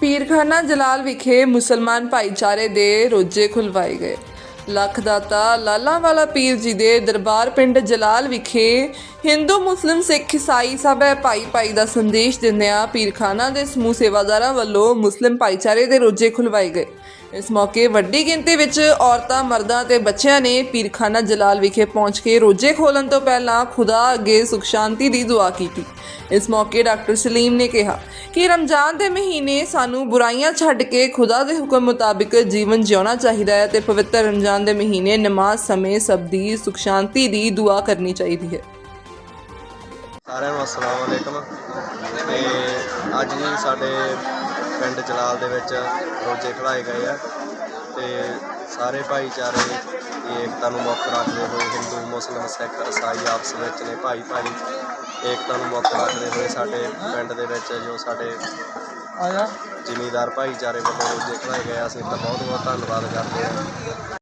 ਪੀਰਖਾਨਾ ਜਲਾਲ ਵਿਖੇ ਮੁਸਲਮਾਨ ਭਾਈਚਾਰੇ ਦੇ ਰੋਜੇ ਖੁਲਵਾਏ ਗਏ। ਲੱਖ ਦਾਤਾ ਲਾਲਾ ਵਾਲਾ ਪੀਰ ਜੀ ਦੇ ਦਰਬਾਰ ਪਿੰਡ ਜਲਾਲ ਵਿਖੇ ਹਿੰਦੂ ਮੁਸਲਿਮ ਸਿੱਖ ਈਸਾਈ ਸਭ ਭਾਈ ਭਾਈ ਦਾ ਸੰਦੇਸ਼ ਦਿੰਦਿਆਂ ਪੀਰਖਾਨਾ ਦੇ ਸਮੂਹ ਸੇਵਾਦਾਰਾਂ ਵੱਲੋਂ ਮੁਸਲਿਮ ਭਾਈਚਾਰੇ ਦੇ ਰੋਜੇ ਖੁਲਵਾਏ ਗਏ। ਇਸ ਮੌਕੇ ਵੱਡੀ ਗਿਣਤੀ ਵਿੱਚ ਔਰਤਾਂ, ਮਰਦਾਂ ਤੇ ਬੱਚਿਆਂ ਨੇ ਪੀਰਖਾਨਾ ਜਲਾਲ ਵਿਖੇ ਪਹੁੰਚ ਕੇ ਰੋਜੇ ਖੋਲਣ ਤੋਂ ਪਹਿਲਾਂ ਖੁਦਾ ਅੱਗੇ ਸੁਖ ਸ਼ਾਂਤੀ ਦੀ ਦੁਆ ਕੀਤੀ। ਇਸ ਮੌਕੇ ਡਾਕਟਰ ਸਲੀਮ ਨੇ ਕਿਹਾ ਕਿ ਰਮਜ਼ਾਨ ਦੇ ਮਹੀਨੇ ਸਾਨੂੰ ਬੁਰਾਈਆਂ ਛੱਡ ਕੇ ਖੁਦਾ ਦੇ ਹੁਕਮ ਮੁਤਾਬਿਕ ਜੀਵਨ ਜਿਉਣਾ ਚਾਹੀਦਾ ਹੈ ਤੇ ਪਵਿੱਤਰ ਰਮਜ਼ਾਨ ਦੇ ਮਹੀਨੇ ਨਮਾਜ਼ ਸਮੇਂ ਸਭ ਦੀ ਸੁਖ ਸ਼ਾਂਤੀ ਦੀ ਦੁਆ ਕਰਨੀ ਚਾਹੀਦੀ ਹੈ। ਸਾਰਿਆਂ ਨੂੰ ਅਸਲਾਮ ਅਲੈਕਮ। ਤੇ ਅੱਜ ਜੀ ਸਾਡੇ ਪਿੰਡ ਜਲਾਲ ਦੇ ਵਿੱਚ ਰੋਜੇ ਖੜਾਏ ਗਏ ਆ ਤੇ ਸਾਰੇ ਭਾਈਚਾਰੇ ਦੀ ਏਕਤਾ ਨੂੰ ਮੁੱਖ ਰੱਖਦੇ ਹੋਏ ਹਿੰਦੂ ਮੁਸਲਿਮ ਸਿੱਖ ਈਸਾਈ ਆਪਸ ਵਿੱਚ ਨੇ ਭਾਈ ਭਾਈ ਏਕਤਾ ਨੂੰ ਮੁੱਖ ਰੱਖਦੇ ਹੋਏ ਸਾਡੇ ਪਿੰਡ ਦੇ ਵਿੱਚ ਜੋ ਸਾਡੇ ਜ਼ਿਮੀਦਾਰ ਭਾਈਚਾਰੇ ਵੱਲੋਂ ਰੋਜੇ ਖੜਾਏ ਗਏ ਅਸੀਂ ਤਾਂ ਬਹੁਤ ਬਹੁਤ ਧੰਨਵਾਦ ਕਰਦੇ ਹਾਂ।